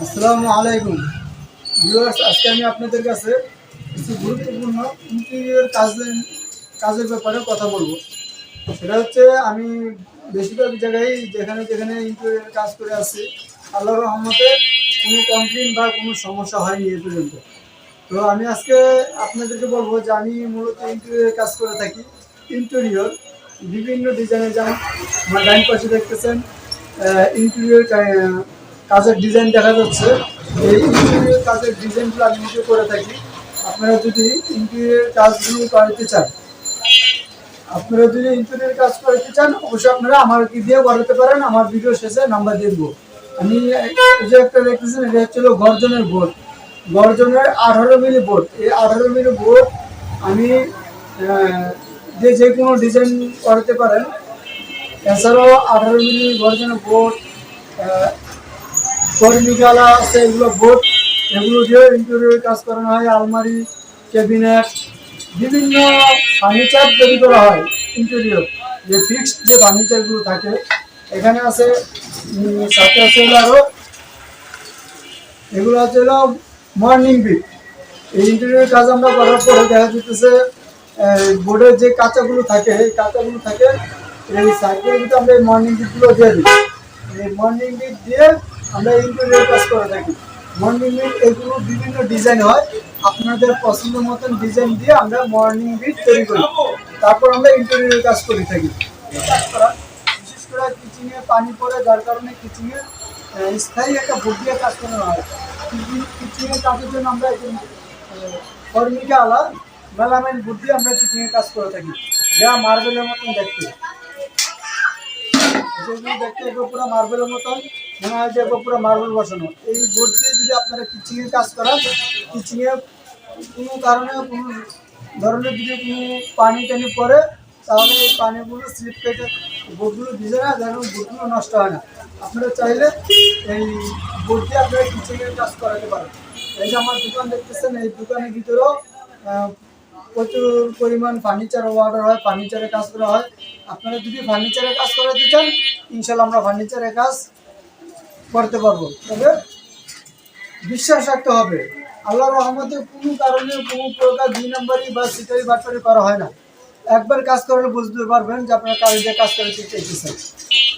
আসসালামু আলাইকুম। ভিউয়ার্স, আজকে আমি আপনাদের কাছে কিছু গুরুত্বপূর্ণ ইন্টেরিয়র কাজের কাজের ব্যাপারে কথা বলব। সেটা হচ্ছে আমি বেশিরভাগ জায়গায় যেখানে যেখানে ইন্টেরিয়র কাজ করে আসছি আল্লাহ রহমতে কোনো কমপ্লেন বা কোনো সমস্যা হয়নি এ পর্যন্ত। তো আমি আজকে আপনাদেরকে বলব যে আমি মূলত ইন্টেরিয়র কাজ করে থাকি। ইন্টেরিয়র বিভিন্ন ডিজাইনের যেমন আমার ডাইন পাশে দেখতেছেন ইন্টেরিয়র কাজের ডিজাইন দেখা যাচ্ছে। এই ইন্টেরিয়র কাজের ডিজাইনগুলো আমি নিজে করে থাকি। আপনারা যদি ইন্টেরিয়র কাজগুলো করাতে চান, আপনারা যদি ইন্টেরিয়র কাজ করতে চান, অবশ্যই আপনারা আমাকে দিয়ে করাতে পারেন। আমার ভিডিও শেষে নাম্বার দিয়ে দেবো। আমি যে একটা দেখতেছেন, এটা হচ্ছিল গর্জনের বোর্ড গর্জনের আঠারো মিলি বোর্ড এই আঠারো মিলি বোর্ড আমি যে যে কোনো ডিজাইন করাতে পারেন। এছাড়াও আঠারো মিলি গর্জনের বোর্ড কর্মিকালা আছে, এগুলো বোর্ড এগুলো দিয়ে ইন্টেরিয়র কাজ করানো হয়, আলমারি ক্যাবিনেট বিভিন্ন ফার্নিচার তৈরি করা হয় ইন্টেরিয়র যে ফিক্সড যে ফার্নিচারগুলো থাকে, এখানে আছে সাথে আছে আরও এগুলো হচ্ছে হলো মর্নিং বিট এই ইন্টেরিয়র কাজ আমরা করার পরে দেখা যেতেছে বোর্ডের যে কাঁচাগুলো থাকে, এই কাঁচাগুলো থাকে, এই সাইকেলের ভিতরে আমরা এই মর্নিং বিটগুলো দিয়ে দিই। এই মর্নিং বিট দিয়ে আমরা ইন্টেরিয়র কাজ করে থাকি। মর্নিং বিট এগুলো বিভিন্ন ডিজাইন হয়। আপনাদের পছন্দ মতন ডিজাইন দিয়ে আমরা মর্নিং বিট তৈরি করি। তারপর আমরা ইন্টেরিয়র কাজ করে থাকি। বিশেষ করে কিচেনে পানি পড়ে, যার কারণে কিচেনে স্থায়ী একটা দিয়ে কাজ করানো হয়। কিচেনের কাজের জন্য আমরা কর্মিকা আলা মেলামাইন বুট দিয়ে আমরা কিচেনের কাজ করে থাকি। যা মার্বেলের মতন দেখতে। দেখতে পুরো মার্বেলের মতন। মনে হয়, যে পুরো মার্বেল বসানো। এই বোর্ড দিয়ে যদি আপনারা কিচিংয়ের কাজ করান কিচিংয়ে কোনো কারণে, কোনো ধরনের যদি কোনো পানি টানি পড়ে, তাহলে এই পানিগুলো স্লিপ কেটে বোর্ডগুলো ভিজে না, যেন বোর্ডগুলো নষ্ট হয় না। আপনারা চাইলে এই বোর্ড দিয়ে আপনারা কিচিংয়ের কাজ করাতে পারেন। এই যে আমার দোকান দেখতেছেন, এই দোকানের ভিতরেও প্রচুর পরিমাণ ফার্নিচার অর্ডার হয়, ফার্নিচারের কাজ করা হয়। আপনারা যদি ফার্নিচারের কাজ করাতে চান ইনশাল্লাহ আমরা ফার্নিচারের কাজ করতে পারব। তবে বিশ্বাস রাখতে হবে, আল্লাহ রহমতে কোনো কারণে কোনো প্রকার দুই নম্বরই বা সিটারি বাটপারি করা হয় না। একবার কাজ করলে বুঝতে পারবেন যে আপনার কাজে কাজ করে চাইতেছেন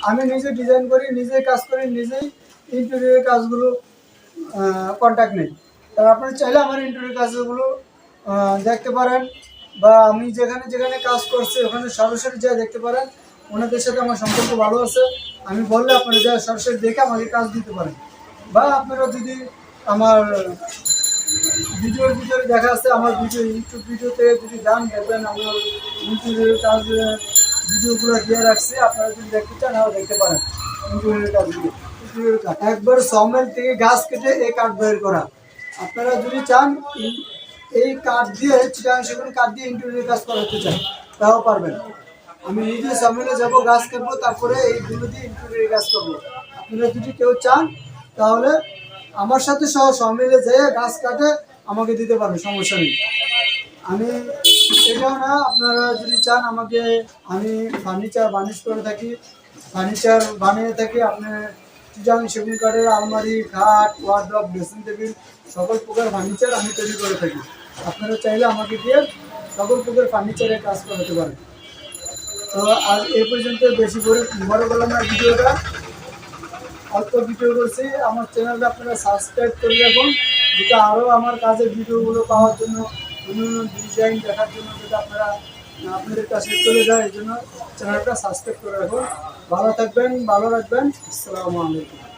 আমি নিজে ডিজাইন করি, নিজেই কাজ করি, নিজেই ইন্টেরিয়র কাজগুলো কন্ট্যাক্ট নেই। তার আপনারা চাইলে আমার ইন্টারভিউ কাজগুলো দেখতে পারেন বা আমি যেখানে যেখানে কাজ করছি, ওখানে সরাসরি যা দেখতে পারেন ওনাদের সাথে আমার সম্পর্ক ভালো আছে। আমি বললে আপনারা যা সরাসরি দেখে আমাকে কাজ দিতে পারেন। বা আপনারা যদি আমার ভিডিওর ভিতরে দেখা আছে, আমার ভিডিও, ইউটিউব ভিডিওতে যদি যান, দেখবেন আমার ইন্টারভিউ কাজ ভিডিওগুলো দিয়ে রাখছি। আপনারা যদি দেখতে চান আর দেখতে পারেন কাজগুলো কাজ একবার সমেল থেকে গাছ কেটে এই কাঠ বের করা। আপনারা যদি চান, এই- কাঠ দিয়ে চিটাং সেগুলো কাঠ দিয়ে ইন্টারভিউ কাজ করাতে চান, তাও পারবেন। আমি নিজে সামনে যাব, গাছ কাটবো, তারপরে এইগুলো দিয়ে ইন্টারভিউ কাজ করব। আপনারা যদি কেউ চান, তাহলে আমার সাথে সহ সমিলে যেয়ে গাছ কাটে, আমাকে দিতে পারবে, সমস্যা নেই। আমি এটাও না, আপনারা যদি চান আমাকে, আমি ফার্নিচার বানিশ করে থাকি ফার্নিচার বানিয়ে থাকি আপনার চিজাং সেগুন কাঠের আলমারি, খাট ওয়ার্ড্রপ ড্রেসিং টেবিল সকল প্রকার ফার্নিচার আমি তৈরি করে থাকি। আপনারা চাইলে আমাকে দিয়ে সকল প্রকার ফার্নিচারের কাজ করাতে পারেন। তো আজ এ পর্যন্ত বেশি করে বড় করলাম না ভিডিওটা। অল্প ভিডিও করছি। আমার চ্যানেলটা আপনারা সাবস্ক্রাইব করে রাখুন। যেটা আরও আমার কাজের ভিডিওগুলো পাওয়ার জন্য বিভিন্ন ডিজাইন দেখার জন্য যেটা আপনারা আপনাদের কাছে চলে যায়, এই জন্য চ্যানেলটা সাবস্ক্রাইব করে রাখুন। ভালো থাকবেন, ভালো রাখবেন। আসসালামু আলাইকুম।